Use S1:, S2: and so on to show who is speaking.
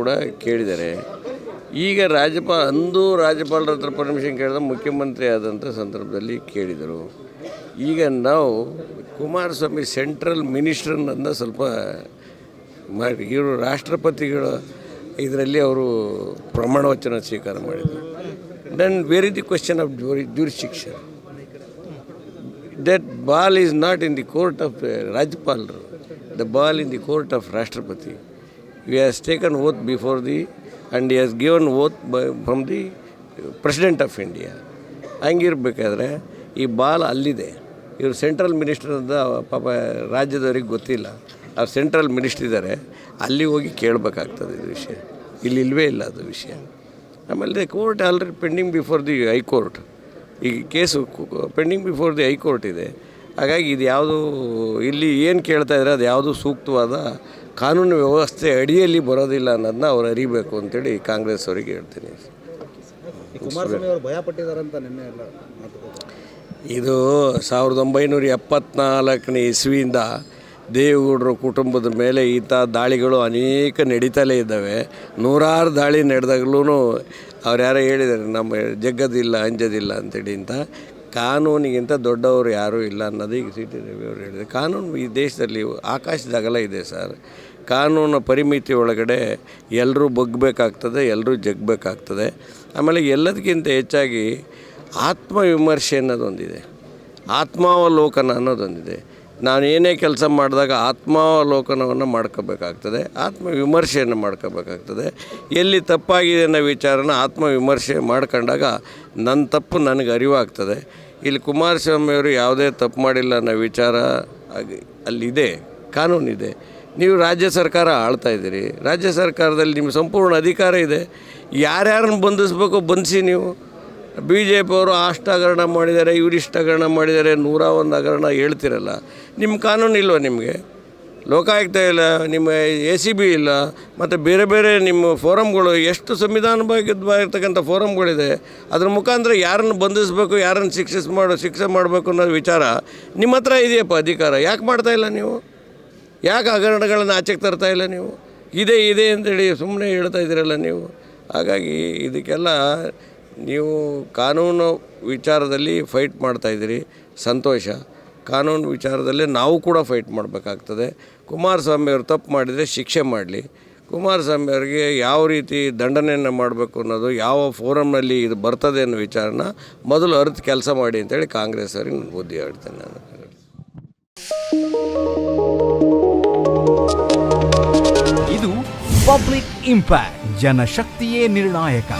S1: ಕೂಡ ಕೇಳಿದ್ದಾರೆ. ಈಗ ರಾಜ್ಯಪಾಲ ಅಂದು ರಾಜ್ಯಪಾಲರ ಹತ್ರ ಪರ್ಮಿಷನ್ ಕೇಳಿದ ಮುಖ್ಯಮಂತ್ರಿ ಆದಂಥ ಸಂದರ್ಭದಲ್ಲಿ ಕೇಳಿದರು. ಈಗ ನಾವು ಕುಮಾರಸ್ವಾಮಿ ಸೆಂಟ್ರಲ್ ಮಿನಿಸ್ಟ್ರನ್ನ ಸ್ವಲ್ಪ ಮಾಡಿ ಇವರು ರಾಷ್ಟ್ರಪತಿಗಳ ಇದರಲ್ಲಿ ಅವರು ಪ್ರಮಾಣ ವಚನ ಸ್ವೀಕಾರ ಮಾಡಿದರು. Then where the question of jurisdiction ಶಿಕ್ಷಣ that ball is not in the court of ರಾಜ್ಯಪಾಲರು the ball in the court of Rashtrapati. He has taken oath before the, and he has given oath by, from the president of India ಹಂಗಿರ್ಬೇಕಾದ್ರೆ ಈ ball ಅಲ್ಲಿದೆ. ಇವರು central minister ಅಂತ ಪಾಪ ರಾಜ್ಯದವ್ರಿಗೆ ಗೊತ್ತಿಲ್ಲ. ಅವ್ರು central minister ಇದ್ದಾರೆ ಅಲ್ಲಿ ಹೋಗಿ ಕೇಳಬೇಕಾಗ್ತದೆ ಇದು ವಿಷಯ. ಇಲ್ಲಿ ಇಲ್ಲವೇ ಇಲ್ಲ ಅದು ವಿಷಯ. ಆಮೇಲೆ court already pending before the high court ಈ case pending before the high court ಇದೆ. ಹಾಗಾಗಿ ಇದು ಯಾವುದು ಇಲ್ಲಿ ಏನು ಕೇಳ್ತಾ ಇದ್ದಾರೆ ಅದು ಯಾವುದು ಸೂಕ್ತವಾದ ಕಾನೂನು ವ್ಯವಸ್ಥೆ ಅಡಿಯಲ್ಲಿ ಬರೋದಿಲ್ಲ ಅನ್ನೋದನ್ನ ಅವ್ರು ಅರಿಬೇಕು ಅಂತೇಳಿ ಕಾಂಗ್ರೆಸ್ ಅವರಿಗೆ ಹೇಳ್ತೀನಿ. ಇದು ಸಾವಿರದ ಒಂಬೈನೂರ ಎಪ್ಪತ್ನಾಲ್ಕನೇ ಇಸ್ವಿಯಿಂದ ದೇವೇಗೌಡರ ಕುಟುಂಬದ ಮೇಲೆ ಈತ ದಾಳಿಗಳು ಅನೇಕ ನಡೀತಲೇ ಇದ್ದಾವೆ. ನೂರಾರು ದಾಳಿ ನಡೆದಾಗ್ಲೂ ಅವ್ರು ಯಾರೋ ಹೇಳಿದ್ದಾರೆ ನಮ್ಮ ಜಗ್ಗದಿಲ್ಲ ಅಂಜದಿಲ್ಲ ಅಂತೇಳಿ ಅಂತ. ಕಾನೂನಿಗಿಂತ ದೊಡ್ಡವರು ಯಾರೂ ಇಲ್ಲ ಅನ್ನೋದು ಈಗ ಸಿ ಟಿ ರವಿ ಅವರು ಹೇಳಿದೆ ಕಾನೂನು ಈ ದೇಶದಲ್ಲಿ ಆಕಾಶದ ಅಗಲ ಇದೆ ಸರ್. ಕಾನೂನು ಪರಿಮಿತಿ ಒಳಗಡೆ ಎಲ್ಲರೂ ಬಗ್ಬೇಕಾಗ್ತದೆ, ಎಲ್ಲರೂ ಜಗ್ಬೇಕಾಗ್ತದೆ. ಆಮೇಲೆ ಎಲ್ಲದಕ್ಕಿಂತ ಹೆಚ್ಚಾಗಿ ಆತ್ಮವಿಮರ್ಶೆ ಅನ್ನೋದೊಂದಿದೆ. ಆತ್ಮಾವಲೋಕನ ಅನ್ನೋದೊಂದಿದೆ. ನಾನು ಏನೇ ಕೆಲಸ ಮಾಡಿದಾಗ ಆತ್ಮಾವಲೋಕನವನ್ನು ಮಾಡ್ಕೋಬೇಕಾಗ್ತದೆ, ಆತ್ಮವಿಮರ್ಶೆಯನ್ನು ಮಾಡ್ಕೋಬೇಕಾಗ್ತದೆ. ಎಲ್ಲಿ ತಪ್ಪಾಗಿದೆ ಅನ್ನೋ ವಿಚಾರನ ಆತ್ಮವಿಮರ್ಶೆ ಮಾಡ್ಕೊಂಡಾಗ ನನ್ನ ತಪ್ಪು ನನಗೆ ಅರಿವಾಗ್ತದೆ. ಇಲ್ಲಿ ಕುಮಾರಸ್ವಾಮಿಯವರು ಯಾವುದೇ ತಪ್ಪು ಮಾಡಿಲ್ಲ ಅನ್ನೋ ವಿಚಾರ ಅಲ್ಲಿದೆ, ಕಾನೂನಿದೆ. ನೀವು ರಾಜ್ಯ ಸರ್ಕಾರ ಆಳ್ತಾ ಇದ್ದೀರಿ, ರಾಜ್ಯ ಸರ್ಕಾರದಲ್ಲಿ ನಿಮ್ಮ ಸಂಪೂರ್ಣ ಅಧಿಕಾರ ಇದೆ. ಯಾರ್ಯಾರನ್ನು ಬಂಧಿಸ್ಬೇಕು ಬಂಧಿಸಿ ನೀವು. ಬಿ ಜೆ ಪಿಯವರು ಅಷ್ಟು ಹಗರಣ ಮಾಡಿದ್ದಾರೆ ಇವರಿಷ್ಟು ಹಗರಣ ಮಾಡಿದ್ದಾರೆ ನೂರ ಒಂದು ಹಗರಣ ಹೇಳ್ತಿರಲ್ಲ. ನಿಮ್ಮ ಕಾನೂನು ಇಲ್ವ ನಿಮಗೆ? ಲೋಕಾಯುಕ್ತ ಇಲ್ಲ, ನಿಮ್ಮ ಎ ಸಿ ಬಿ ಇಲ್ಲ, ಮತ್ತು ಬೇರೆ ಬೇರೆ ನಿಮ್ಮ ಫೋರಮ್ಗಳು, ಎಷ್ಟು ಸಂವಿಧಾನಬದ್ಧವಾಗಿರ್ತಕ್ಕಂಥ ಫೋರಮ್ಗಳಿದೆ, ಅದ್ರ ಮುಖಾಂತರ ಯಾರನ್ನು ಬಂಧಿಸಬೇಕು, ಯಾರನ್ನು ಶಿಕ್ಷಿಸ್ ಮಾಡೋ, ಶಿಕ್ಷೆ ಮಾಡಬೇಕು ಅನ್ನೋ ವಿಚಾರ ನಿಮ್ಮ ಹತ್ರ ಇದೆಯಪ್ಪ ಅಧಿಕಾರ? ಯಾಕೆ ಮಾಡ್ತಾ ಇಲ್ಲ ನೀವು? ಯಾಕೆ ಹಗರಣಗಳನ್ನು ಆಚೆಗೆ ತರ್ತಾ ಇಲ್ಲ ನೀವು? ಇದೆ ಇದೆ ಅಂತೇಳಿ ಸುಮ್ಮನೆ ಹೇಳ್ತಾ ಇದ್ದೀರಲ್ಲ ನೀವು? ಹಾಗಾಗಿ ಇದಕ್ಕೆಲ್ಲ ನೀವು ಕಾನೂನು ವಿಚಾರದಲ್ಲಿ ಫೈಟ್ ಮಾಡ್ತಾಯಿದ್ದೀರಿ ಸಂತೋಷ. ಕಾನೂನು ವಿಚಾರದಲ್ಲಿ ನಾವು ಕೂಡ ಫೈಟ್ ಮಾಡಬೇಕಾಗ್ತದೆ. ಕುಮಾರಸ್ವಾಮಿ ಅವರು ತಪ್ಪು ಮಾಡಿದರೆ ಶಿಕ್ಷೆ ಮಾಡಲಿ. ಕುಮಾರಸ್ವಾಮಿ ಅವರಿಗೆ ಯಾವ ರೀತಿ ದಂಡನೆಯನ್ನು ಮಾಡಬೇಕು ಅನ್ನೋದು, ಯಾವ ಫೋರಮ್ನಲ್ಲಿ ಇದು ಬರ್ತದೆ ಅನ್ನೋ ವಿಚಾರನ ಮೊದಲು ಅರಿತು ಕೆಲಸ ಮಾಡಿ ಅಂತೇಳಿ ಕಾಂಗ್ರೆಸ್ ಅವರಿಗೆ ಬುದ್ಧಿ ಹೇಳ್ತೇನೆ ನಾನು.
S2: ಇದು ಪಬ್ಲಿಕ್ ಇಂಪ್ಯಾಕ್ಟ್, ಜನಶಕ್ತಿಯೇ ನಿರ್ಣಾಯಕ.